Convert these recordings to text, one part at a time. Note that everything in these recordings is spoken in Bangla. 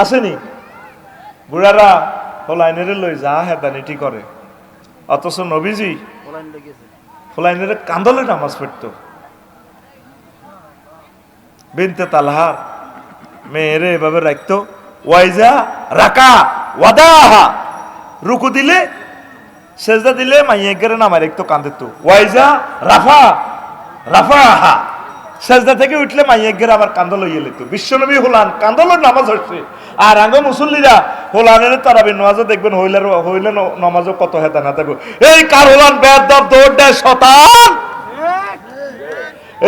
আসেনি। বুড়ারা ফলাইনের লই যা হেদানিটি করে অথচ নবীজি ফলাইনের কান্দলে নামাজ পড়তো বিনতে তালহার মেয়েরে এভাবে রাখতো ওয়াইজা রাকা ওয়াদাহা। রুকু দিলে সেজদা দিলে মাইয়ে গেরে নামাই রাখতো কান্দিত ওয়াইজা রাফা রাফাহা সেজদা থেকে উঠলে মাইয়ে গেরে আবার কান্দল ইয়ে লিত বিশ্বনবী হোলান কান্দলের নামাজ হচ্ছে আর আঙ্গ মুসল্লিরা হোলানের তারাবি নামাজও দেখবেন, হইলের হইলে নামাজও কত হেতা না থাকব এই কার হোলান বেদ দৌড় দেয় শতান!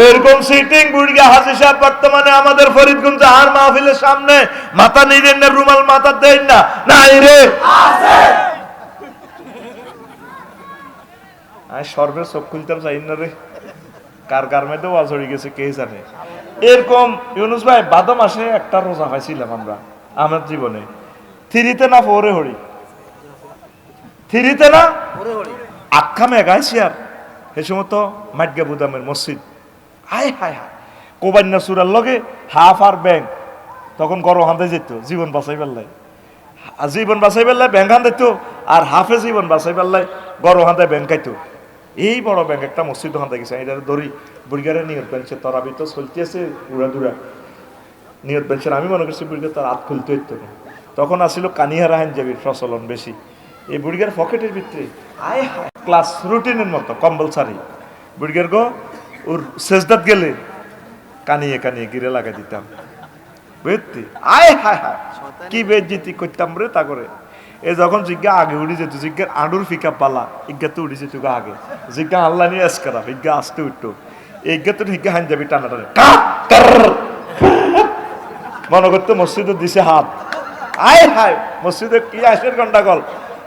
এরকম সিটিং বুড়িয়া হাজি সাহেব বর্তমানে আমাদের ফরিদগঞ্জ আর মাহফিলের সামনে। মাথা নিলেন না, রুমাল মাথা দেন না। নাই রে! সর্বে চোখ খুলতাম চাই না রে। কার কার মধ্যে ওয়াজ হয়ে গেছে কে জানে। এরকম ইউনুস ভাই বাদ মাসে একটা রোজা পাইছিলাম আমরা আমার জীবনে। থ্রিতে না ফোরে হরি? থ্রিতে না? আখ্যা মেঘাইছি আর। সে সময় তো মাটগা বুদামের মসজিদ। হায় হায় হায়। কোবান্যা সুরার লগে হাফ আর ব্যাংক তখন গরম হাতে যেত জীবন বাঁচাই পেলাই জীবন বাঁচাই পেলাই ব্যাংক হান দিত আর হাফে জীবন বাঁচাই পেলাই গরম হাতে ব্যাংক খাইতো। এই বড় ব্যাংক একটা মসজিদ হাতে গেছে। এটা ধরি বুড়িগারে নিয়ত বেঞ্চে তরাবি তো চলতে আছে, উড়া দুরা নিয়ত বেঞ্চের আমি মনে করছি বুড়িগার তার হাত খুলতে হইতো না। তখন আসিল কানিহারা হান যাবি প্রচলন বেশি। এই বুড়িগার পকেটের ভিতরে, আয় ক্লাস রুটিনের মতো কম্পালসারি বুড়িগার গো, ওর শেষদাত গেলে কানিয়ে কানিয়ে গিরে লাগাই দিতাম। বুঝতি? আয় হায় হায়, কি বেজিতি করতাম রে তা করে। এ যখন জিজ্ঞা আগে উড়ি যেত জিজ্ঞার আডুর ফিকা পালা, ইজ্ঞা তো উড়ি যেত আগে। জিজ্ঞা আল্লাহ নিয়ে এসকারা ইজ্ঞা আসতে উঠতো। ইজ্ঞা তো হিজ্ঞা হান যাবি টানা টানে। মনে করতো মসজিদে দিছে হাত। আয় হায়, মসজিদে কি আসের গন্ডাগল?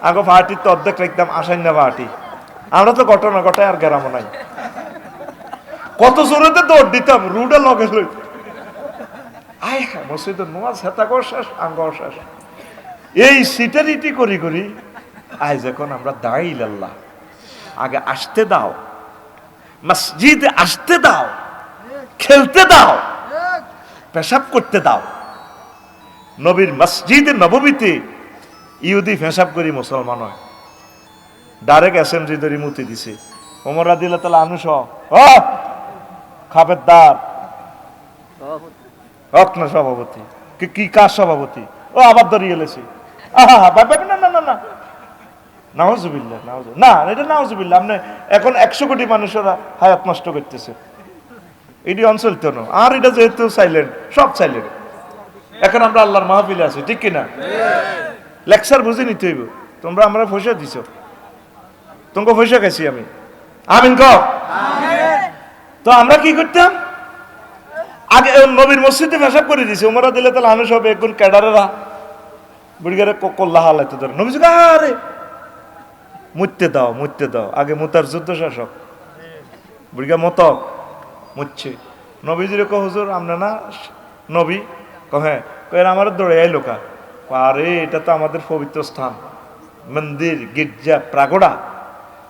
আগে পার্টির তো অর্ধেক রাখতাম আসাই না পার্টি আমরা তো ঘটনা ঘটায় আর গেরামো নাই। কত জোরেতে দৌড় দিতাম, রুডে লগে লই। আয় হায় মসজিদের নোয়াজ হেতা কর শেষ, আঙ্গ শেষ। এই সিটারিটি করি করি আয় যখন আমরা দাঁড়াই আল্লাহ আগে আসতে দাও মসজিদে আসতে দাও খেলতে দাও পেশাব করতে দাও। নবীর মসজিদে নবমীতে ইহুদি পেশাব করি মুসলমান হয়। ডাইরেক্ট অ্যাসেম্বলি ধরে মুতি দিছে। ওমর রাদিল তালা আনুস ও খাবেরদার হক না সভাপতি কি কি কার সভাপতি? ও আবার ধরিয়ে এলেছে। না না না না। নাওজুবিল্লাহ নাওজু না এটা নাওজুবিল্লাহ আপনি এখন একশো কোটি মানুষেরা হায়াত নষ্ট করতেছে। এটি অঞ্চল তো না। আর এটা যেহেতু সাইলেন্ট সব সাইলেন্ট এখন আমরা আল্লাহর মাহফিলে আছি ঠিক কিনা? লেকচার বুঝে নিতে হইব। তোমরা আমরা পয়সা দিছ। তোমাকে পয়সা খাইছি আমি। আমিন ক তো আমরা কি করতাম? আগে নবীর মসজিদে পেশাব করে দিছে। ওমরা দিলে তাহলে আমি সব এখন ক্যাডারেরা বুড়িগারে কল্লা হালাইতে ধরে। নবী যুগ, আরে মুততে দাও মুততে দাও। আগে মুতার যুদ্ধ শাসক বুড়িগা মত মুচ্ছে নবীজিরে কো হুজুর আমরা না নবী? ক হ্যাঁ। কয়ের আমার দৌড়ে আই লোকা আরে এটা তো আমাদের পবিত্র স্থান। মন্দির গির্জা প্রাগড়া।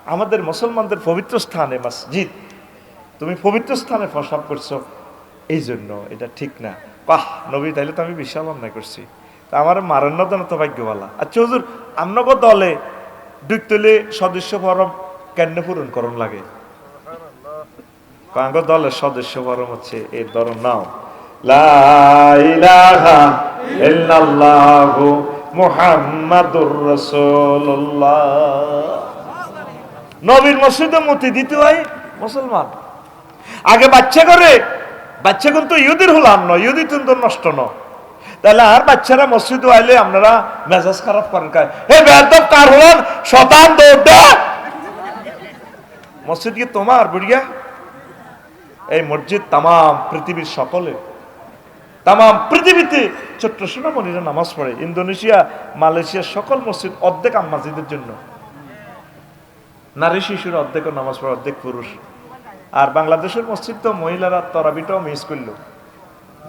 আমাদের মুসলমানদের পবিত্র স্থানে মসজিদ। তুমি পবিত্র স্থানে প্রসাব করছ। এই জন্য এটা ঠিক না। বাহ নবী তাইলে তো আমি বিশাল অন্যায় করছি। আমার মারেন না তো ভাগ্যবালা। আচ্ছা হুজুর, আমনগো দলে দুইতলে সদস্য ফরম কেন পূরণ করণ লাগে? কাঙ্গ দলের সদস্য ফরম হচ্ছে এর ধরন নাও। মুহাম্মাদুর রাসূলুল্লাহ। নবীর মসজিদে মতি দিতে হয় মুসলমান। আগে বাচ্চা করে, বাচ্চা কিন্তু ইহুদির হলাম নয়, ইহুদি কিন্তু নষ্ট ন তাহলে আর বাচ্চারা মসজিদে আইলে আপনারা মেজাজ খারাপ করেন কার? হে কার শতান মসজিদ কি তোমার, বুড়িয়া? এই মসজিদ তামাম পৃথিবীর সকলে। তামাম পৃথিবীতে ছোট্ট সোনামণিরা নামাজ পড়ে। ইন্দোনেশিয়া, মালয়েশিয়ার সকল মসজিদ অর্ধেক মসজিদের জন্য। নারী শিশুর অর্ধেক নামাজ পড়ে, অর্ধেক পুরুষ। আর বাংলাদেশের মসজিদ তো মহিলারা তরাবিটাও মিস করল।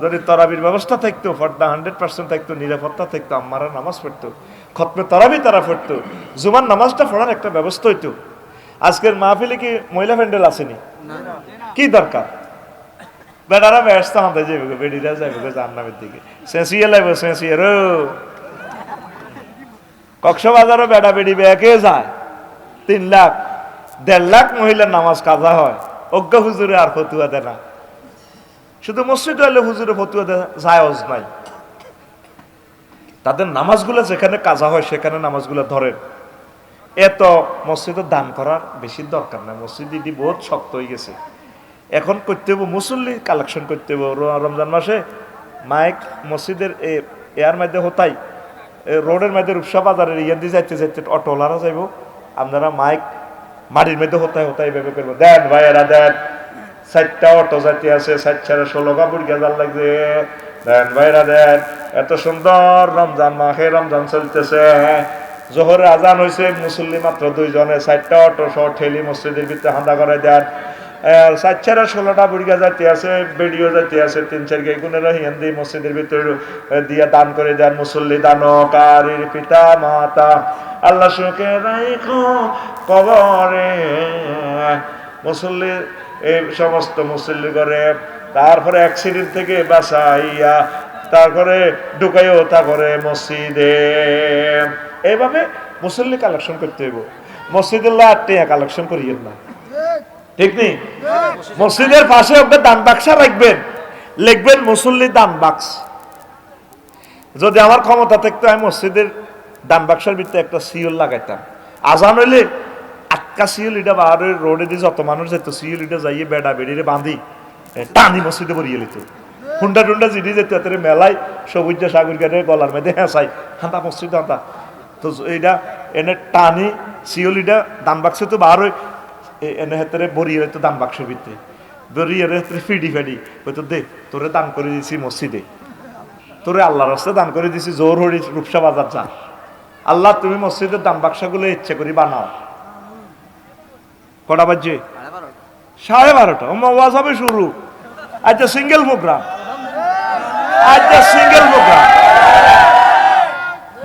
যদি তরাবির ব্যবস্থা থাকতো ফর্দা হান্ড্রেড পার্সেন্ট থাকতো নিরাপত্তা থাকতো আম্মারা নামাজ পড়তো খতমে তরাবি তারা পড়তো জুমার নামাজটা পড়ার একটা ব্যবস্থা হইতো। আজকের মাহফিলে কি মহিলা প্যান্ডেল আসেনি? কি দরকার? বেটারা ব্যস্ত হাতে যাইবে বেডিরা যাইবে জান্নামের দিকে। সেঁসিয়ে লাগবে সেঁসিয়ে রো। কক্সবাজারও বেটা বেডি ব্যাকে যায়। তিন লাখ দেড় লাখ মহিলার নামাজ কাজা হয়। অজ্ঞ হুজুরে আর ফতুয়া দেয় না। শুধু মসজিদ হলে হুজুরে ফতুয়া জায়জ নাই। তাদের নামাজগুলো যেখানে কাজা হয়, সেখানে নামাজগুলো ধরেন এত মসজিদে দান করার বেশি দরকার নাই। মসজিদ ইদি বহুত শক্ত হয়ে গেছে। এখন করতে হব মুসল্লি, কালেকশন করতে হব রমজান মাসে মাইক মসজিদের এয়ার মধ্যে হতাই রোডের মধ্যে রূপসা বাজারের ইয়ান দিয়ে যাইতে যাইতে অটোওয়ালারা যাইব। আপনারা মাইক মাটির মধ্যে হতাই হতাই ভেবে করব। দেন ভাইয়েরা, দেন। চারটা অটো জাতি আছে চার চারে ষোলো কাপড় গেজার লাগছে। দেন ভাইরা দেন, এত সুন্দর রমজান মাসে রমজান চলতেছে। জোহরে আজান হয়েছে মুসল্লি মাত্র দুইজনে, চারটা অটো সহ ঠেলি মসজিদের ভিতরে হাঁদা করে দেন। চার চারে ষোলোটা বুড়িগা যাইতে আছে বেডিও যাইতে আছে, তিন চার গে গুণের হিন্দি মসজিদের ভিতরে দিয়ে দান করে দেন মুসল্লি দানকারীর পিতা, মাতা। আল্লাহ সুখে রাইখো কবরে। মুসল্লি এই সমস্ত মুসল্লি করে তারপরে অ্যাক্সিডেন্ট থেকে বাঁচাইয়া তারপরে ঢুকাইও তারপরে মসজিদে। এইভাবে মুসল্লি কালেকশন করতে হইব। মসজিদের টিয়া কালেকশন করিয়েন না। ঠিক নেই? মসজিদের পাশে আপনি দান বাক্সা রাখবেন। লিখবেন মুসল্লি দান বাক্স। যদি আমার ক্ষমতা থাকতো, আমি মসজিদের দান বাক্সের ভিতরে একটা সিওল লাগাইতাম। আজান হইলে আটকা সিওল এটা বার রোডে দিয়ে যত মানুষ যেত সিওল এটা যাইয়ে বেড়া বেড়িয়ে বাঁধি টানি মসজিদে ভরিয়ে লিত। হুন্ডা টুন্ডা জিডি যেত তাদের মেলায় সবুজ সাগর গাড়ি গলার মধ্যে হেঁচাই, হাঁটা মসজিদ, হাঁটা। তো এইটা এনে টানি সিওল এটা দান বাক্সে তো বার এ- এনে হেতরে বরিয়ে তো দান বাক্সের ভিতরে বরিয়ে হেতরে ফিডি ফেডি হয়তো দে, তোরে দান করে দিয়েছি মসজিদে। তোরে আল্লাহ রাস্তায় দান করে দিছি, জোর হরি রূপসা বাজার যা। আল্লাহ, তুমি মসজিদের দান বাক্সাগুলো ইচ্ছে করি বানাও। কটা বাজছে সাড়ে বারোটা। ওয়াজ হবে শুরু। আচ্ছা সিঙ্গেল প্রোগ্রাম আচ্ছা সিঙ্গেল প্রোগ্রাম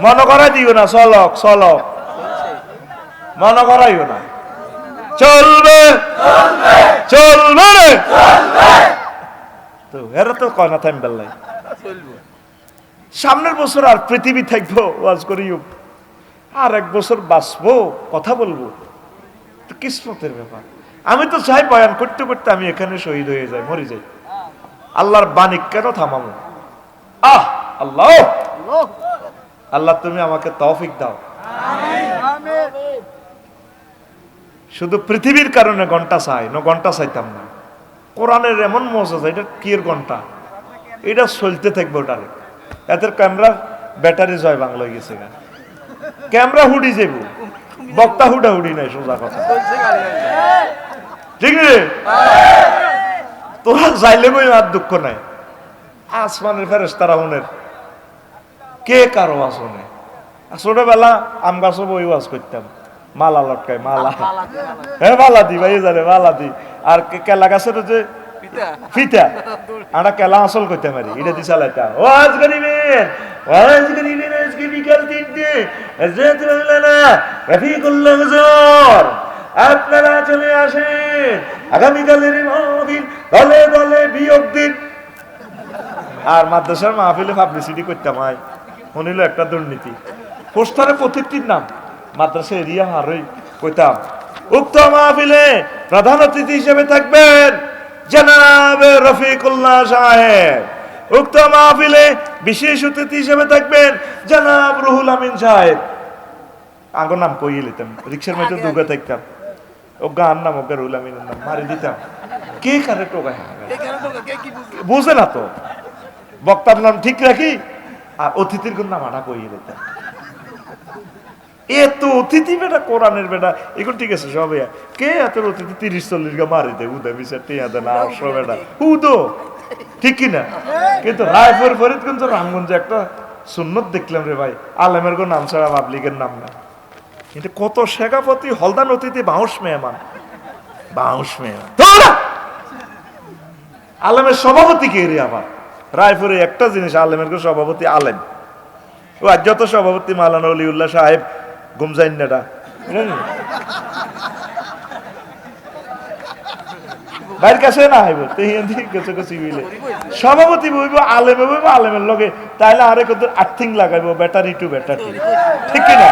মনে করাই দিও না চলক চলক মনে করাইও না। চলবে। চলবে তো এরা তো কয় না থাম বেল্লাই সামনের বছর আর পৃথিবী থাকব, ওয়াজ করিও। আর এক বছর বাঁচবো, কথা বলব। কিসমতের ব্যাপার। আমি তো চাই বয়ান করতে করতে আমি এখানে শহীদ হয়ে যাই, মরে যাই। আল্লাহর বাণী কেন থামাবো? আহ, আল্লাহ! আল্লাহ, তুমি আমাকে তৌফিক দাও। শুধু পৃথিবীর কারণে ঘণ্টা চাই, না ঘণ্টা চাইতাম না। কোরআনের এমন মজা চাই এটা কির ঘণ্টা? এটা চলতে থাকবে ওটারে এদের ক্যামেরা ব্যাটারি জয় বাংলা হয়ে গেছে ক্যামেরা হুডি যাব বক্তা হুডা হুডি নাই সোজা কথা। ঠিক রে তোরা যাইলে বই আর দুঃখ নাই। আসমানের ফেরেস তারা মনের কে কারও আসনে? ছোটবেলা আম গাছও বই ওয়াজ করতাম। মালা লটকায় মালা। হ্যাঁ মালা দি ভাই জানে মালা দি। আর কেলা গাছের যে ফিতা। আমরা কেলা আসল করতে পারি এটা দি চালাইতাম। ওয়াজ করিবেন ওয়াজ করিবেন আজকে বিকাল আপনারা চলে আসেন। আগামীকালের দলে দলে বিয়োগ দিন। আর মাদ্রাসার মাহফিলে পাবলিসিটি করতাম আয়। শুনিল একটা দুর্নীতি। পোস্টারে প্রত্যেকটির নাম, মাদ্রাসা এরিয়া হারই কইতাম। উক্ত মাহফিলে প্রধান অতিথি হিসেবে থাকবেন জনাবে রফিকুল্লাহ সাহেব। উক্ত মাহফিলে বিশেষ অতিথি হিসেবে থাকবেন জনাব রুহুল আমিন সাহেব। আগর নাম কইয়ে লিতাম রিক্সার মধ্যে দুর্গা থাকতাম। ও গান নাম ওকে রুহুল আমিনের নাম মারি দিতাম। কে কারে টোকায়? বুঝে? না তো। বক্তার নাম ঠিক রাখি আর অতিথির কোন নাম আটা কইয়ে দিতাম। এত অতিথি বেটা কোরআনের বেটা এগুলো ঠিক আছে সবে কে এত অতিথি? তিরিশ চল্লিশ গা মারি দে উদা বিচার টিয়া দেয় না আটশো বেটা। উদো ঠিক কিনা কিন্তু রায়পুর ফরিদ কিন্তু রামগঞ্জে একটা সুন্নত দেখলাম রে ভাই। আলেমের কোন নাম ছাড়া পাবলিকের নাম না। কিন্তু কত শেখাপতি, হলদান অতিথি, বাউস মেহমান। বাউস মেহমান! আলেমের সভাপতি কে রে আবার? রায়পুরে একটা জিনিস, আলেমের কোন সভাপতি আলেম। ও আর যত সভাপতি মালানা অলিউল্লাহ সাহেব গুমজাইন্নাটা বাইর কাছে না হইব কিছু কিছু মিলে। সভাপতি বইব, আলেমে বইব, আলেমের লগে। তাইলে আরে কত আর্থিং লাগাইব ব্যাটারি টু ব্যাটারি ঠিক কি না?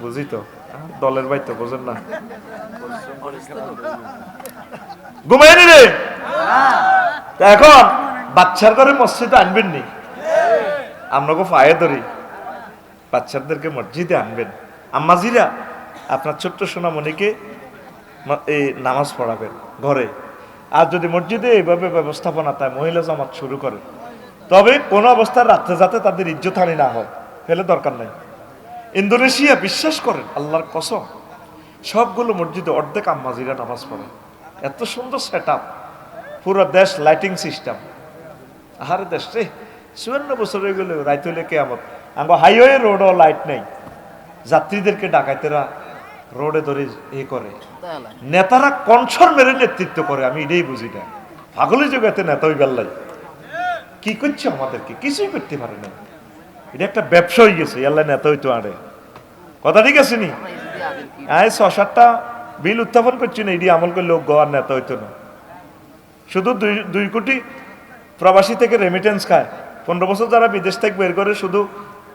বুঝি তো? দলের ভাই তো বোঝেন না। ঘুমাইনি রে? এখন বাচ্চার ঘরে মসজিদে আনবেন নি? আপনাকে পায়ে ধরি। বাচ্চাদেরকে মসজিদে আনবেন। আম্মাজিরা, আপনার ছোট্ট সোনামণিকে এই নামাজ পড়াবেন, ঘরে। আর যদি মসজিদে এইভাবে ব্যবস্থাপনা তাই মহিলা জামাত শুরু করে, তবে কোনো অবস্থায় রাত্রে যাতে তাদের ইজ্জতহানি না হয়, ফেলে দরকার নাই। ইন্দোনেশিয়া বিশ্বাস করেন, আল্লাহর কসম, সবগুলো মসজিদে অর্ধেক আম্মাজিরা নামাজ পড়ে। এত সুন্দর সেট আপ পুরো দেশ লাইটিং সিস্টেম আহার দেশ রে, চুয়ান্ন বছর হয়ে গেল, রাইত কেমন আমার হাইওয়ে রোডও লাইট নেই। যাত্রীদেরকে ডাকাইতেরা রোডে ধরে এ করে। নেতারা কনসর মেরে নেতৃত্ব করে আমি এটাই বুঝি না পাগলের জগতে নেতা ওই বেল্লাই কি করছে আমাদেরকে? কিছুই করতে পারে না এটা একটা ব্যবসা হয়ে গেছে আল্লাহ নেতা হইতো আরে কথা ঠিক আছে নি? আয় ছ সাতটা বিল উত্থাপন করছি না এটি আমল করলে গোয়ার নেতা হইতো না। শুধু দুই দুই কোটি প্রবাসী থেকে রেমিটেন্স খায়। পনেরো বছর যারা বিদেশ থেকে বের করে শুধু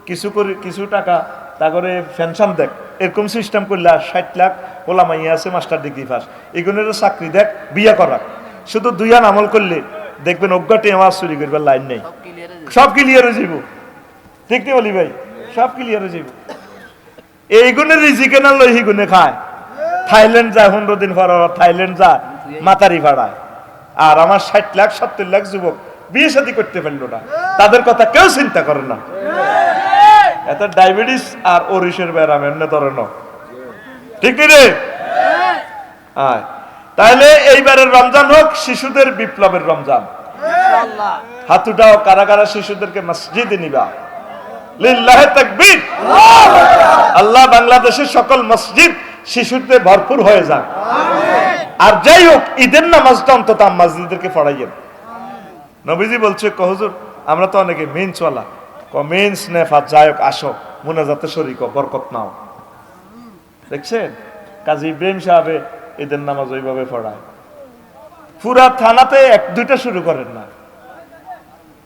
কিছু করে কিছু টাকা তারপরে পেনশন দেখ। এরকম সিস্টেম করলে ষাট লাখ ওলা মাইয়া আছে মাস্টার ডিগ্রি পাস এগুলোর চাকরি দেখ বিয়ে করা। শুধু দুইয়ান আমল করলে দেখবেন অজ্ঞাটি আমার চুরি করবার লাইন নেই। সব ক্লিয়ার হয়ে যাব। ঠিক নেই বলি ভাই? সব ক্লিয়ার হয়ে যাব এই গুণে রিজিকে না লই গুণে খায়। থাইল্যান্ড যায় পনেরো দিন পর থাইল্যান্ড যায় মাতারি ভাড়ায়। আর আমার ষাট লাখ সত্তর লাখ যুবক বিয়ে শাদী করতে পারল না। তাদের কথা কেউ চিন্তা করে না। এত ডায়াবেটিস আর ব্যারাম এমনি ধরনের ঠিক রে? তাহলে এইবারের রমজান হোক শিশুদের বিপ্লবের রমজান। হাত উঠাও কারা কারা শিশুদেরকে মসজিদে নিবা। লিল্লাহে তাকবীর। আল্লাহ বাংলাদেশের সকল মসজিদ শিশুতে ভরপুর হয়ে যাক। আর যাই হোক ঈদের নামাজটা অন্তত মসজিদদেরকে পড়াইয়েন। নবীজি বলছে কহজুর আমরা তো অনেকে মেন্সওয়ালা ক মেন্স নেফাত যাই হোক আসো মোনাজাতে শরিক বরকত নাও। দেখছেন? কাজী ইব্রাহিম সাহেবে ঈদের নামাজ ওইভাবে পড়ায়। পুরা থানাতে এক, দুইটা শুরু করেন না।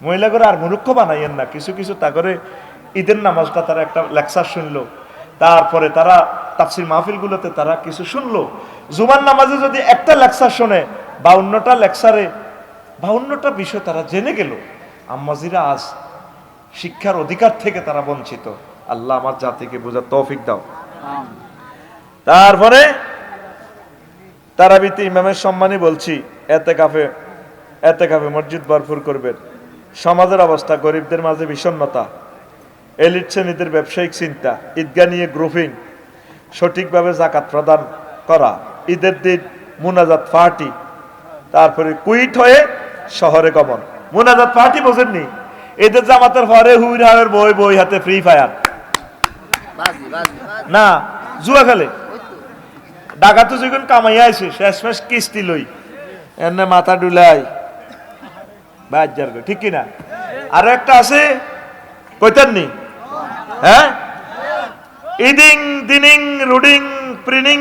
মহিলা করে আর মূর্খ বানাইয়েন না, কিছু কিছু তা করে ঈদের নামাজটা তারা একটা লেকচার শুনলো। তারপরে তারা তাফসির মাহফিলগুলোতে তারা কিছু শুনলো। জুমার নামাজে যদি একটা লেকচার শোনে, বাউন্নটা লেকচারে, বাউন্নটা বিষয় তারা জেনে গেল। আম্মাজিরা আজ শিক্ষার অধিকার থেকে তারা বঞ্চিত। আল্লাহ আমার জাতিকে বোঝার তৌফিক দাও। তারপরে তারাবিতে ইমামের সম্মানই বলছি এতে কাফে এতে কাফে মসজিদ ভরপুর করবেন। সমাজের অবস্থা গরিবদের মাঝে বিষণ্ণতা। এলিট শ্রেণীদের ব্যবসায়িক চিন্তা ঈদগা নিয়ে গ্রুপিং সঠিকভাবে জাকাত প্রদান করা ঈদের দিন মুনাজাত পার্টি তারপরে কুইট হয়ে শহরে গমন। মুনাজাত পার্টি বোঝেননি? এদের জামাতের পরে হুইর হাওয়ের বই বই হাতে ফ্রি ফায়ার না জুয়া খেলে। ডাকাতো যখন কামাইয়া আছে শেষ শেষ কিস্তি লই। এনে মাথা ডুলাই বাজার করে ঠিক কিনা? আরও একটা আছে কইতেন নি? হ্যাঁ? ইদিং দিনিং রুডিং প্রিনিং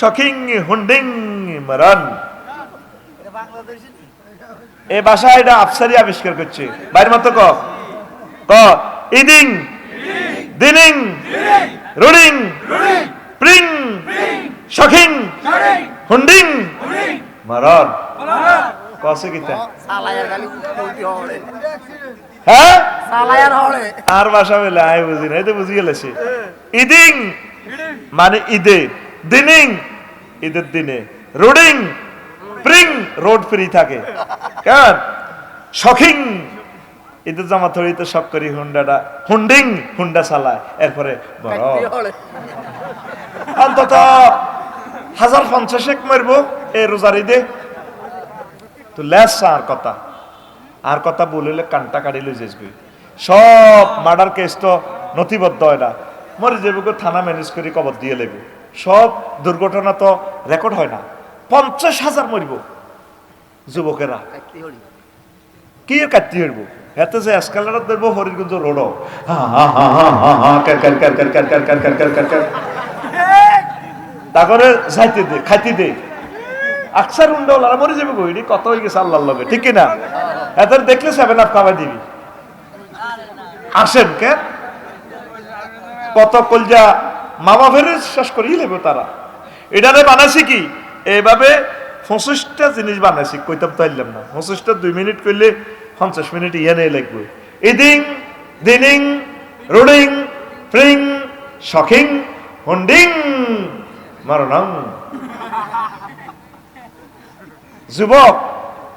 শখিং হুন্ডিং মারান এ ভাষা এটা আফসারি আবিষ্কার করছে। বাইরের মতো ক। ক ইদিং দিনিং রুডিং প্রিং শখিং হুন্ডিং মারান কসে কিতা হ্যাঁ? আর ভাষা বলে আয় বুঝি না এই তো বুঝি গেলেছে। ইদিং মানে ঈদে। দিনিং ঈদের দিনে। রোডিং প্রিং রোড ফ্রি থাকে। কেমন? শখিং ঈদের জামা থরিতে শখ করি হুন্ডাটা। হুন্ডিং হুন্ডা চালায়। এরপরে বড়। অন্তত হাজার পঞ্চাশেক মারবো এই রোজার ঈদে। তো লেস আর কথা। আর কথা বলিলে কানটা কাড়ি লই যাইবি সব মার্ডার কেস তো নথিবদ্ধ হয় না। মরে যাব থানা ম্যানেজ করে কবর দিয়ে লেবে সব দুর্ঘটনা তো রেকর্ড হয় না। পঞ্চাশ হাজার মরিব যুবকেরা কি কাটতে হইব এতে যে এসকালেটার ধরবো হরিগঞ্জ রোড তারপরে যাইতে দে খাইতে দে আকসার উন্ডাওয়ালা মরে যাবে গহিনী কত হয়ে গেছে আল্লাহ লগে ঠিক কিনা এদের দেখলে সেভেন আপ খাবার দিবি আসেন কে কত কলজা মামা ফেরে শেষ করিয়ে নেবে তারা এটারে বানাসি কি এইভাবে পঁচিশটা জিনিস বানাইছি, কইতাম তো আইলাম না। পঁচিশটা দুই মিনিট করলে পঞ্চাশ মিনিট ইয়ে নেই লাগবে। ইদিং, দিনিং, রুডিং, ফ্রিং, শখিং, হুন্ডিং, মরণং। যুবক,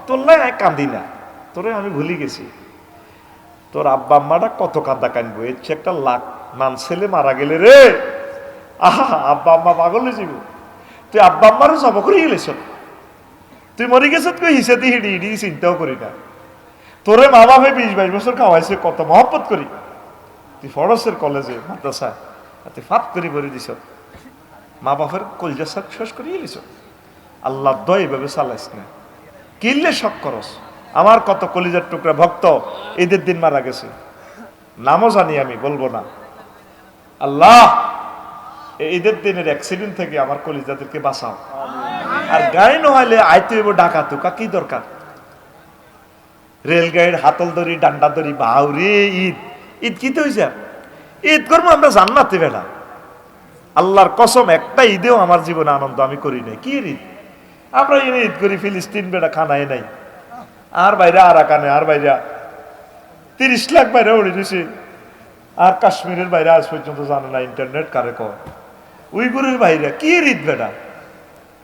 তোর কান্দি না। তোরে আমি ভুলি গেছি। তোর আব্বা আম্মাটা কত কান্দা কানবো। এর একটা লাখ মান ছেলে মারা গেলে রে। আহা, আব্বা আম্মা পাগল হয়ে তুই আব্বা আম্মারও জব করে গেলেছ তুই মরে গেছ তুই হিসেবে হিডি হিডি চিন্তাও করি না তোরে মা বাপে বিশ বাইশ বছর খাওয়াইছে কত মহব্বত করি তুই ফরসের কলেজে মাদ্রাসা তুই ফাত করি ভরে দিছ। মা বাপের কলজা সাক শেষ করে গেলিস আল্লাহ দয় এভাবে চালাইস না। কিনলে শখ করস আমার কত কলিজার টুকরা ভক্ত, ঈদের দিন মারা গেছে। নামও জানি আমি, বলব না। আল্লাহ! ঈদের দিনের অ্যাক্সিডেন্ট থেকে আমার কলিজাদেরকে বাঁচাও। আর গাড়ি নহলে আইতে হইব ডাকাতো কা কি দরকার? রেলগাড়ির হাতল দড়ি ডান্ডা দড়ি বাউরে ঈদ। ঈদ কি তো হয়েছে ঈদ করব আমরা জান্নাতে বেলা। আল্লাহর কসম, একটা ঈদেও আমার জীবনে আনন্দ আমি করি নাই। কি ঈদ? আমরা এনে ঈদ করি, ফিলিস্তিন বেটা খানায় নাই। আর বাইরে আর আকানে আর বাইরে তিরিশ লাখ বাইরে উড়ে দিছে আর কাশ্মীরের বাইরে আজ পর্যন্ত জানে না ইন্টারনেট কারে কর উইগুরের বাইরে, কি ঈদ বেটা?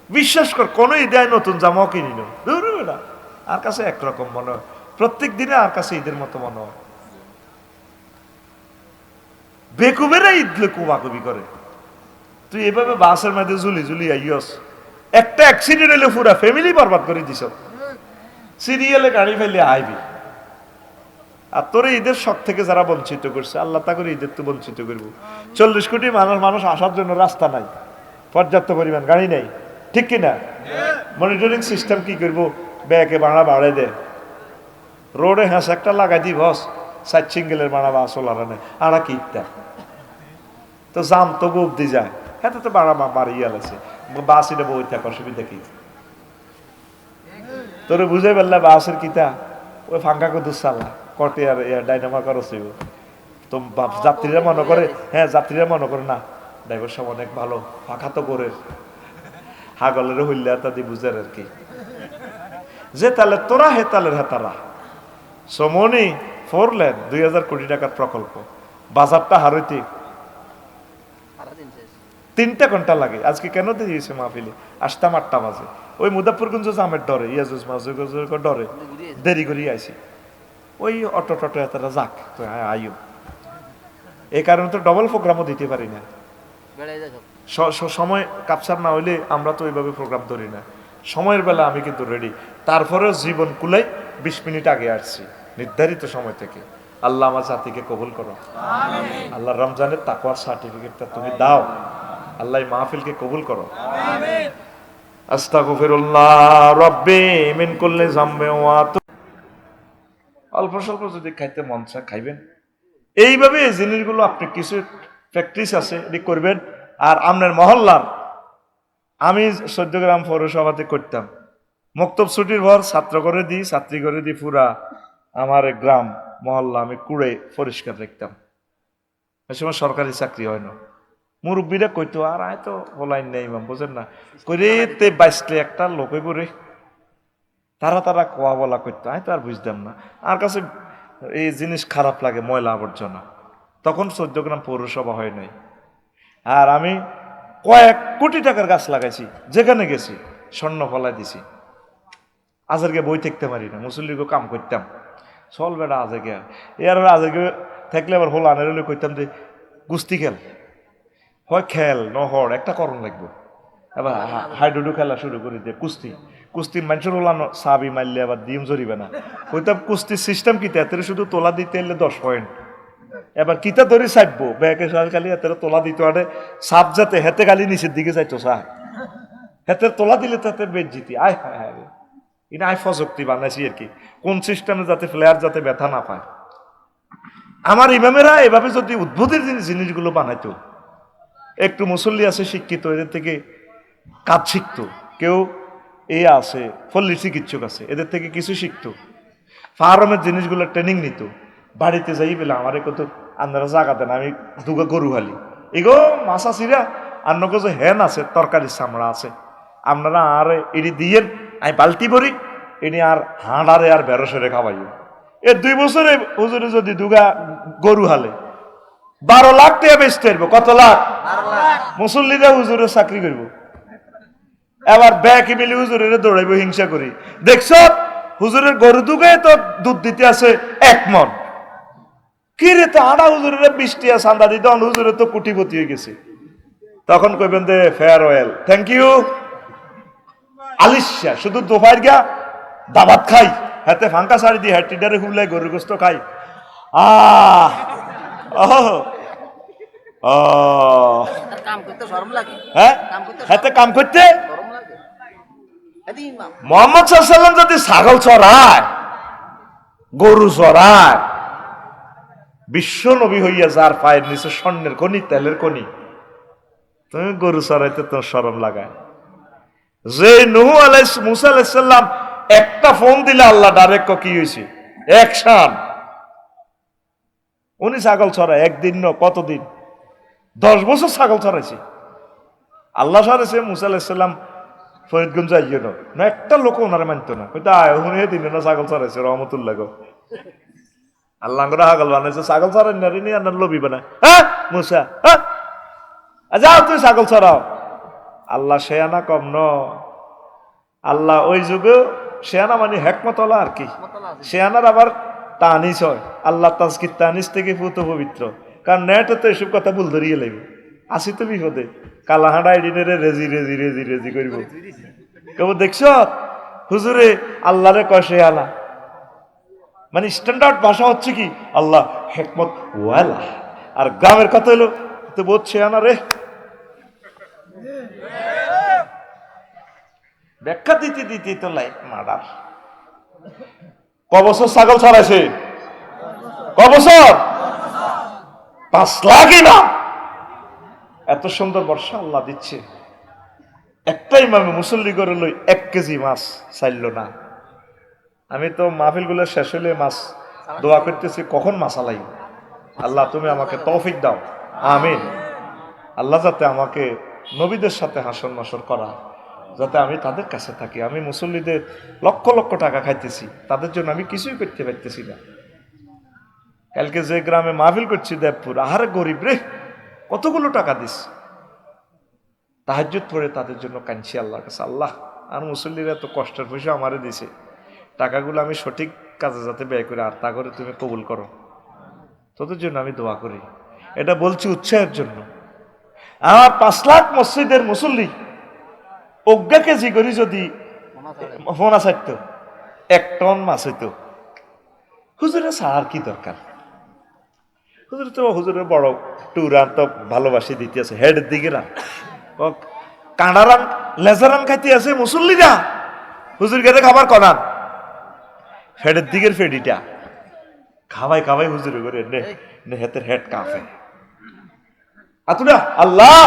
বিশ্বাস কর কোন ঈদে নতুন জামাও কিনি না। দূর বেটা। আর কাছে একরকম মনে হয়। প্রত্যেক দিনে আর কাছে ঈদের মতো মনে হয়। বেকুবেরা ঈদলে কুমাকুবি করে। তুই এভাবে বাসের মধ্যে ঝুলি ঝুলি আইয়স। একটা অ্যাক্সিডেন্ট হলে পুরা ফ্যামিলি বরবাদ করে দিছ। সিরিয়ালে গাড়ি ফেলে আইবি। আর তোর ঈদের শখ থেকে যারা বঞ্চিত করছে, আল্লাহ তা করে ঈদের তো বঞ্চিত করব। চল্লিশ কোটি মানুষ মানুষ আসার জন্য রাস্তা নাই, পর্যাপ্ত পরিমাণ গাড়ি নেই, ঠিক কি না? মনিটরিং সিস্টেম কি করব? ব্যাকে ভাড়া বাড়াই দে। রোডে হ্যাঁ একটা লাগাই দি, বস। সাইড সিঙ্গেলের ভাড়া বা সোলার নেই আর কি ইত্যা তো জাম তো অব্দি যায়। হ্যাঁ তো বাড়া বাড়িয়ে আলেছে বাস এটা বই থাকে, অসুবিধা কি? তোরে বুঝে পারলে বাসের কিতা? ওই ফাঙ্কা কদুর চালা। ডাইনামা তো যাত্রীরা মনে করে হ্যাঁ যাত্রীরা মনে করে, না, ড্রাইভার অনেক ভালো তো করে। হাগলের হইলে তাদি বুঝার আর কি। যে তালে তোরা হে তালের হেতারা সমনি ফোর লেন দুই হাজার কোটি টাকার প্রকল্প। বাজারটা হারইতে। তিনটা ঘণ্টা লাগে। আজকে কেন দিয়েছে মাহফিলে? আসতাম আটটা বাজে। ওই মুদাফরগঞ্জ জামের ডরে, ইয়াজুজ মাহুজের ডরে। দেরি করি আইছি। ওই অটো টটো এতটা যাক হ্যাঁ আইও এই কারণে তো ডবল প্রোগ্রামও দিতে পারি না। সময় কাপসার না হইলে আমরা তো ওইভাবে প্রোগ্রাম ধরি না। সময়ের বেলা আমি কিন্তু রেডি তারপরেও জীবন কুলাই বিশ মিনিট আগে আসছি নির্ধারিত সময় থেকে। আল্লাহ আমার জাতিকে কবুল করো। আল্লাহ রমজানের তাকওয়ার সার্টিফিকেটটা তুমি দাও। আল্লাহ মাহফিলকে কবুল করো। আস্তাগফিরুল্লাহ রব্বি মিন কুল্লি জামবে ওয়া অল্প স্বল্প যদি খাইতে মন চায়, খাইবেন। এইভাবে এই জিনিসগুলো আপনি কিছু প্র্যাকটিস আছে, এটি করবেন। আর আপনার মহল্লার, আমি চোদ্দগ্রাম পৌরসভাতে করতাম। মক্তব ছুটির ভর ছাত্র করে দিই, ছাত্রী করে দিই পুরা আমার গ্রাম, মহল্লা আমি কুড়ে পরিষ্কার রাখতাম। ওই সময় সরকারি চাকরি হয় না। মুরব্বীরা কইতো, আর আয় তো হলাইন নেই, ইমাম, বোঝেন না? কইরে, তে একটা লোকে করে তারা তারা কোয়া বলা করতো, আমি তো আর বুঝতাম না। আর কাছে এই জিনিস খারাপ লাগে, ময়লা আবর্জনা। তখন চোদ্দ গ্রাম পৌরসভা হয় নাই। আর আমি কয়েক কোটি টাকার গাছ লাগাইছি, যেখানে গেছি, স্বর্ণ ফলাই দিছি। আজকে বই থাকতে পারি না, মুসল্লিকে কাম করতাম। চল বেটা আজকে এর আজকে থাকলে আবার হল আনের হলে কইতাম যে কুস্তি খেল। হয় খেল, নহর, একটা করণ লাগবে। এবার হাইডুডু খেলা শুরু করে দিয়ে কুস্তি। কুস্তির মানুষের ওলানো সাবি মারলে আবার দিম জরিবে না। কইতাম কুস্তির সিস্টেম কি এতে শুধু তোলা দিতে এলে দশ পয়েন্ট এবার কিতা ধরে চাইব ব্যাকে খালি এতে তোলা দিতে আরে সাপ যাতে হেতে খালি নিচের দিকে যাইতো সাহ হেতে তোলা দিলে তাতে বেদ জিতি। আয়, হায় হায় এটা আয় ফজক্তি বানাইছি আর কি। কোন সিস্টেমে যাতে প্লেয়ার যাতে ব্যথা না পায়। আমার ইমামেরা এভাবে যদি উদ্ভুতের জিনিস- জিনিসগুলো বানাইতো। একটু মুসল্লি আছে শিক্ষিত, এদের থেকে কাজ শিখতো। কেউ এ আছে পল্লী চিকিৎসক আছে এদের থেকে কিছু শিখতো। ফার্মের জিনিসগুলো ট্রেনিং নিত। বাড়িতে যাই বলে আমার কত আপনারা জাগা দেন আমি দুগা গরু হালি। এগো মাছা চিরা আর নগো যে হেন আছে তরকারি চামড়া আছে। আপনারা আর এটি দিয়েন আমি বালতি ভরি এটি আর হাঁড়ারে আর বেরোসরে খাওয়াইও। এ দুই বছরে হুজুরে যদি দুগা গরু হালে বারো লাখ টাকা বেচতে পারব কত লাখ। মুসল্লিরা হুজুরে চাকরি করব। এবার ব্যাগ মিলি হুজুরের দৌড়াইব হিংসা করি। দেখছ? হুজুরের গরু দুগে তো দুধ দিতে আছে এক মন। কি রে তো আড়া হুজুরের বৃষ্টি আছে আন্দা দিতে? অন হুজুরের তো কুটিপতি হয়ে গেছে। তখন কইবেন দে farewell thank you Alisha শুধু দোপার গিয়া দাবাত খাই। হাতে ফাঙ্কা শাড়ি দিয়ে হ্যাটিডারে হুমলাই গরুর গোস্ত খাই। আহ! কাম করতে হ্যাঁ? কাম করতে হাতে কাম করতে শরম লাগে এদি ইমাম মোহাম্মদ সাল্লাম যদি ছাগল চড়ায়, গরু চড়ায়, বিশ্ব নবী হইয়া যার পায়ের নিচে স্বর্ণের খনি তেলের খনি তুমি গরু চড়াইতে তোর সরম লাগায়। যে নুহু আলাই মুসা আলাইসাল্লাম একটা ফোন দিলে আল্লাহ ডাইরেক্ট কি হয়েছে অ্যাকশন উনি ছাগল ছড়ায় একদিন ন কতদিন? দশ বছর ছাগল ছড়াইছে আল্লাহ সারেছে মুসা আলাইসাল্লাম ফরিদগঞ্জ যাইয়ে না। একটা লোক ওনারে মানতো না। কইতা, আয়, হুনে দিন না ছাগল ছড়াইছে, রহমতুল্লাহ গো। আল্লাহ বানাইছে, ছাগল ছড়াই না রে আর লবি বানা। হ্যাঁ মুসা হ্যাঁ? যাও তুই ছাগল ছড়াও। আল্লাহ শেয়ানা কম ন। আল্লাহ ওই যুগে শেয়ানা মানে হেকমতলা আর কি। শেয়ানার আবার তানিস হয়। আল্লাহ তাজকির তানিস থেকে পুত পবিত্র। কারণ নেটে তো এসব কথা ভুল ধরিয়ে লাগবে আসি তো বিপদে কালাহাডা এডিনে রেজি রেজি রেজি রেজি করব কেবল দেখছ হুজুরে আল্লাহরে কয় আলা। মানে স্ট্যান্ডার্ড ভাষা হচ্ছে কি? আল্লাহ, হেকমত, ওয়ালা। আর গ্রামের কথা হলো তো বোধ শেয়ানা রে। ব্যাখ্যা দিতে দিতে তো লাইট মার্ডার। ক বছর ছাগল ছাড়াইছে? ক বছর? পাঁচ লাখই না এত সুন্দর বর্ষা আল্লাহ দিচ্ছে। একটাই মামে মুসল্লি করে লই এক কেজি মাছ চাইল না। আমি তো মাহফিলগুলো শেষ হলে মাছ দোয়া করতেছি, কখন মাছ আলাই আল্লাহ তুমি আমাকে তৌফিক দাও। আমিন। আল্লাহ যাতে আমাকে নবীদের সাথে হাসন নাসর করা, যাতে আমি তাদের কাছে থাকি। আমি মুসল্লিদের লক্ষ লক্ষ টাকা খাইতেছি, তাদের জন্য আমি কিছুই করতে পারতেছি না। কালকে যে গ্রামে মাহফিল করছি দেবপুর, আহারে গরিব রে! কতগুলো টাকা দিস? তাহাজ্জুদ পড়ে তাদের জন্য কাঁদছি আল্লাহর কাছে। আল্লাহ, আর মুসল্লিরা এত কষ্টের পয়সা আমারে দিছে। টাকাগুলো আমি সঠিক কাজে যাতে ব্যয় করি, আর তা করে তুমি কবুল করো। তোদের জন্য আমি দোয়া করি। এটা বলছি উৎসাহের জন্য। আমার পাঁচ লাখ মসজিদের মুসল্লি অজ্ঞা কেজি করি যদি ফোনা ছাড়তো, এক টন মাছ হইতো। হুজুরে ছাড়ার কি দরকার? হুজুর তো হুজুরের বড় টুরান তো ভালোবাসি দিতে আছে হেডের দিকে না। ও কাঁড়ারান লেজারান খাইতে আছে মুসল্লিরা হুজুর গেলে খাবার করান। হেডের দিকের ফেডিটা খাওয়াই খাওয়াই হুজুর করে নে নে হেতের হেড কাফে আতুরা আল্লাহ!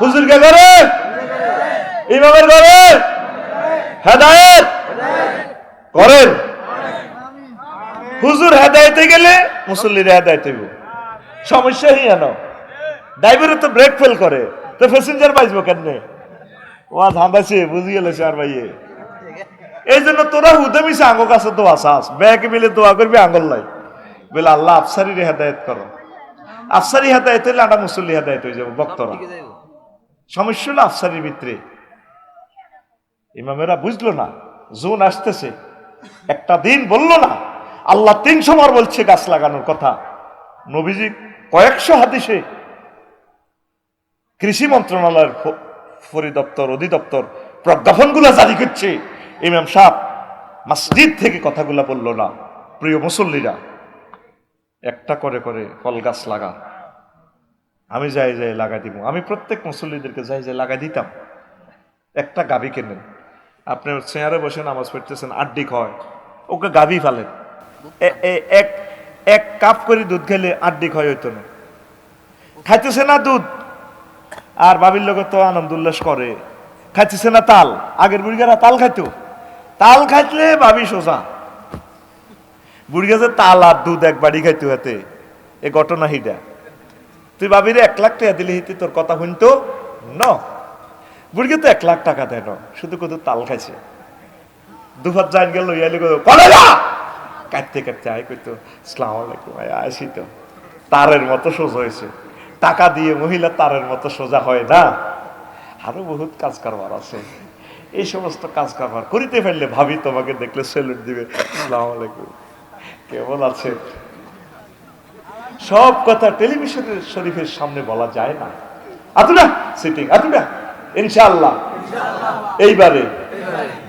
হুজুর কে করে? ইমামের করে হেদায়েত! করেন। হুজুর হেদায়েতে গেলে মুসল্লির হেদায়েত হইব। সমস্যা হি এন ড্রাইভারে তো ব্রেক ফেল করে, তো প্যাসেঞ্জার পাইব কেন ও হাঁদাছে বুঝি গেলেছে আর ভাইয়ে এই জন্য তোরা হুদে আঙ্গ কাছে দোয়া চাস। ব্যাগ মিলে দোয়া করবি, আঙ্গল লাই বলে আল্লাহ আফসারির হেদায়েত করো। আফসারি হেদায়েত হইলে আটা মুসল্লি হেদায়েত হয়ে যাব বক্তরা সমস্যা হলো আফসারির ভিতরে। ইমামেরা বুঝলো না, জুন আসতেছে। একটা দিন বলল না আল্লাহ তিনশো বার বলছে গাছ লাগানোর কথা। নবীজি কয়েকশো হাদিসে কৃষি মন্ত্রণালয়ের পরিদপ্তর, অধিদপ্তর প্রজ্ঞাপনগুলো জারি করছে। ইমাম সাহ মসজিদ থেকে কথাগুলো বলল না। প্রিয় মুসল্লিরা, একটা করে করে ফল গাছ লাগা। আমি যাই যাই লাগাই দিব। আমি প্রত্যেক মুসল্লিদেরকে যাই যাই লাগাই দিতাম। একটা গাভী কেনেন। আপনি চেয়ারে বসে নামাজ পড়তেছেন, আড্ডি হয় ওকে গাভী ফেলেন। এক এক কাপ করে দুধ খেলে আড্ডি ক্ষয় না। খাইতেছে না দুধ। আর বাবির লোক তো আনন্দ উল্লাস করে। খাইতেছে না তাল। আগের বুড়িগারা তাল তাল খাইতলে সোজা। তাল আর দুধ এক বাড়ি খাইতো হাতে। এ ঘটনা হিটা। তুই ভাবিরে এক লাখ টাকা দিলে হিতে তোর কথা শুনতো? ন। বুড়িকে তো এক লাখ টাকা দেয় শুধু কত তাল খাইছে। দুফার যাই গেল ইয়ালি কত কাটতে কাটতে আয় কইতো সালাম আলাইকুম আয় আসি তো। তারের মতো সোজা হয়েছে টাকা দিয়ে মহিলা তারের মতো সোজা হয় না। আরও বহুত কাজ কারবার আছে। এই সমস্ত কাজ কারবার করিতে ফেললে ভাবি তোমাকে দেখলে সেলুট দিবে সালাম আলাইকুম, কেমন আছে সব কথা টেলিভিশনের শরীফের সামনে বলা যায় না। আতুরা সিটিং আতুরা ইনশাআল্লাহ। এইবারে,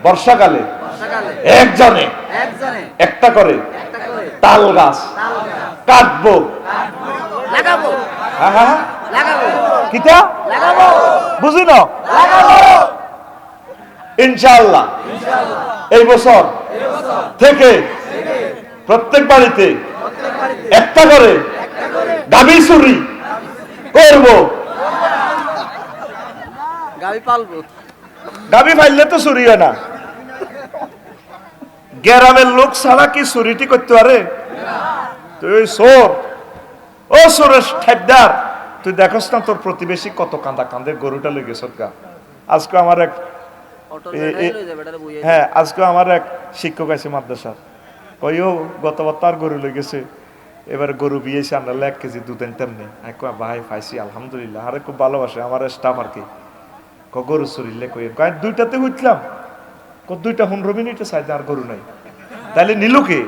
বর্ষাকালে একজনে। একটা করে। তাল গাছ। কাটবো। লাগাবো। হ্যাঁ হ্যাঁ লাগাবো। কিতা লাগাবো। বুঝি না? ইনশাআল্লাহ। এই বছর থেকে প্রত্যেক বাড়িতে একটা করে দাবি চুরি করব। গাবি পালবো। দাবি ফাইলে তো চুরি হয় না। গ্রামের লোক ছাড়া কি চুরিটি করতে পারে? তুই চোর। ও চোরের ঠাইদার তুই দেখস না তোর প্রতিবেশী কত কান্দা কান্দে গরুটা লেগে গা। আজকে আমার এক হ্যাঁ আজকে আমার এক শিক্ষক আছে মাদ্রাসার। কইও গতবার তার গরু লেগেছে এবার গরু বিয়েছে আনলে এক কেজি দুধ আনতাম নেই ভাই পাইছি আলহামদুলিল্লাহ। আরে খুব ভালোবাসে আমার স্টাফ আর কি। গরু চুরিলে কই দুইটাতে উঠলাম দুইটা পনেরো মিনিটে সাইডে আর গরু নাই। তাহলে নিল কে?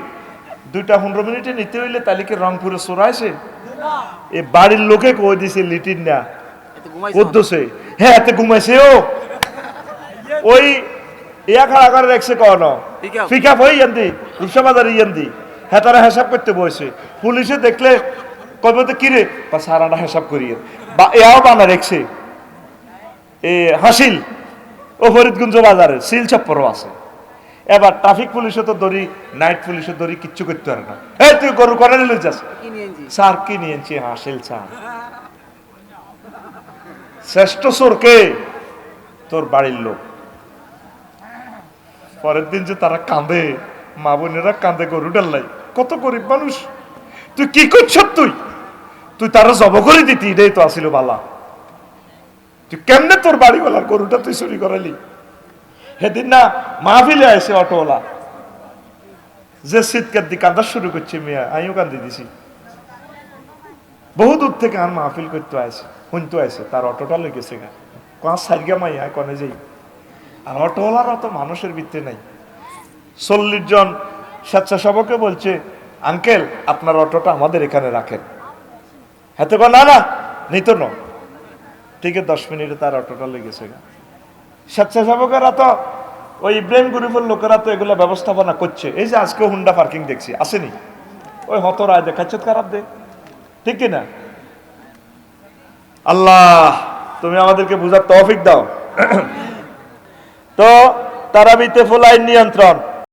দুইটা পনেরো মিনিটে নিতে হইলে তাহলে কি রংপুরে চোরাইছে? এ বাড়ির লোকে কই দিছে লিটির না? কদ্দুসে হ্যাঁ এতে ঘুমাইছে ও। ওই ইয়া খাড়া করে রাখছে কন. পিক আপ হই ইয়ান্দি রূপসা বাজার ইয়ান্দি। হ্যাঁ তারা হিসাব করতে বসে পুলিশে দেখলে কবে তো কিরে? বা সারাটা হিসাব করিয়ে। বা এও বানা রেখছে। এ হাসিল। ও ফরিদগঞ্জ বাজারে সিল চপ্পরও আছে। এবার ট্রাফিক পুলিশে তো দড়ি নাইট পুলিশে দড়ি কিচ্ছু করতে পারে না। এই তুই গরু করে নিলে যাস? স্যার কি নিয়েছি হাসিল স্যার। শ্রেষ্ঠ চোরকে তোর বাড়ির লোক। পরের দিন যে তারা কাঁদে মা বোনেরা কাঁদে গরু ডাল্লাই। কত গরিব মানুষ। তুই কি করছ তুই? তুই তারা জব করে দিতি এটাই তো আসিল বালা। তুই কেমনে তোর বাড়িওয়ালার গরুটা তুই চুরি করালি? সেদিন না মাহফিলে আসে অটোওয়ালা। যে শীতকার দিয়ে কান্দা শুরু করছে মেয়া, আমিও কান্দি দিছি। বহু দূর থেকে আর মাহফিল করতে আসে শুনতে আসে তার অটোটা লেগেছে গা। কাঁচ সাইগা মাই আয় কনে যাই। আর অটোওয়ালার অত মানুষের ভিত্তি নাই। চল্লিশ জন স্বেচ্ছাসেবকে বলছে, আঙ্কেল, আপনার অটোটা আমাদের এখানে রাখেন। হাতে না না, নিত ন। আছে দশ মিনিটে তার অটোটা লেগেছে স্বেচ্ছাসেবকেরা তো ওই ইব্রাহিম গ্রুপের লোকেরা তো এগুলো ব্যবস্থাপনা করছে। এই যে আজকে হুন্ডা পার্কিং দেখছি, আসেনি। ওই হত রায় দেখাচ্ছে খারাপ দে। ঠিক কি না? আল্লাহ, তুমি আমাদেরকে বুঝার তৌফিক দাও। তো তারাবিতে ফুল আইন নিয়ন্ত্রণ।